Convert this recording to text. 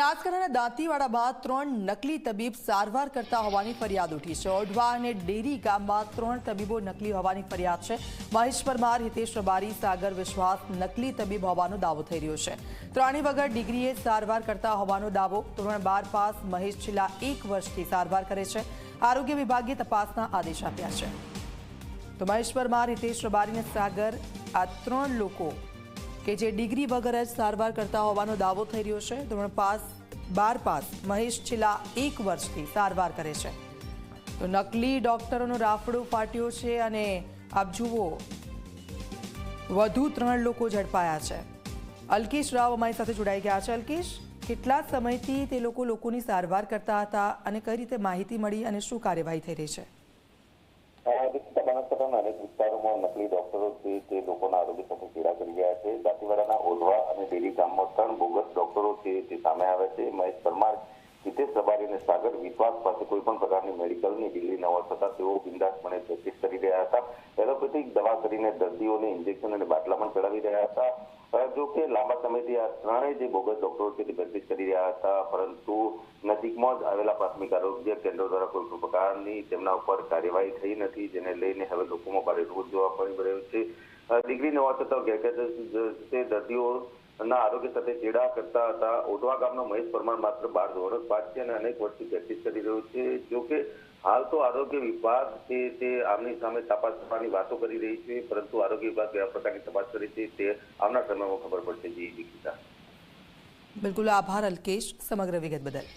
બનાસકાંઠાના દાંતીવાડામાં ત્રણ નકલી તબીબ સારવાર કરતા હોવાની ફરિયાદ ઉઠી છે. ઓઢવા અને ડેરી ગામમાં ત્રણ તબીબો નકલી હોવાની ફરિયાદ છે. મહેશ પરમાર, હિતેશ રબારી સાગર વિશ્વાસ નકલી તબીબ હોવાનો દાવો થઈ રહ્યો છે. ત્રણેય વગર ડિગ્રીએ સારવાર કરતા હોવાનો દાવો ધોરણ બાર પાસ મહેશ છેલ્લા એક વર્ષથી સારવાર કરે છે. આરોગ્ય વિભાગે તપાસના આદેશ આપ્યા છે. તો મહેશ પરમાર, હિતેશ રબારી અને સાગર આ ત્રણ લોકો કે જે ડિગ્રી વગર જ સારવાર કરતા હોવાનો દાવો થઈ રહ્યો છે. ધોરણ પાસ, બાર પાસ મહેશ છેલ્લા એક વર્ષથી સારવાર કરે છે. તો નકલી ડોક્ટરોનો રાફડો ફાટ્યો છે અને આપ જુઓ, વધુ ત્રણ લોકો ઝડપાયા છે. અલ્કેશ રાવ અમારી સાથે જોડાઈ ગયા છે. અલ્કેશ, કેટલા સમયથી તે લોકો લોકોની સારવાર કરતા હતા અને કઈ રીતે માહિતી મળી અને શું કાર્યવાહી થઈ રહી છે? બનાસકાંઠાના અનેક વિસ્તારોમાં નકલી ડોક્ટરો તે લોકોના આરોગ્ય સાથે પીડા કરી રહ્યા છે. દાંતીવાડાના ઓઢવા અને ડેરી ગામમાં ત્રણ બોગસ છે તે સામે આવે છે. મહેશ પરમાર હિતેશ રબારી અને સાગર વિશ્વાસ પાસે કોઈ પણ પ્રકારની મેડિકલની ડિગ્રી ન છતાં તેઓ બિંદાસપણે પ્રેક્ટિસ કરી રહ્યા હતા. એલોપેથિક દવા કરીને દર્દીઓને ઇન્જેક્શન અને બાટલા પણ ચડાવી રહ્યા હતા. જો કે લાંબા સમયથી આ ત્રણેય જે બોગસ ડોક્ટરો છે તે પ્રેક્ટિસ કરી રહ્યા હતા, પરંતુ નજીકમાં જ આવેલા પ્રાથમિક આરોગ્ય કેન્દ્રો દ્વારા કોઈ પ્રકારની તેમના ઉપર કાર્યવાહી થઈ નથી, જેને લઈને હવે લોકોમાં ભારે રોષ જોવા મળી રહ્યો છે. ડિગ્રી ન હોવા છતાં ગેરકાયદેસર રીતે દર્દીઓના આરોગ્ય સાથે ચેડા કરતા હતા. ઓઢવા ગામનો મહેશ પરમાર માત્ર બાર ધોરણ બાદ છે અને અનેક વર્ષથી પ્રેક્ટિસ કરી રહ્યો છે. જો કે હાલ તો આરોગ્ય વિભાગ છે તે આમની સામે તપાસ કરવાની વાતો કરી રહી છે, પરંતુ આરોગ્ય વિભાગ કયા પ્રકારની તપાસ કરે છે તે આવનાર સમયમાં ખબર પડશે. જી દીક્ષિતા બિલકુલ આભાર અલ્કેશ સમગ્ર વિગત બદલ.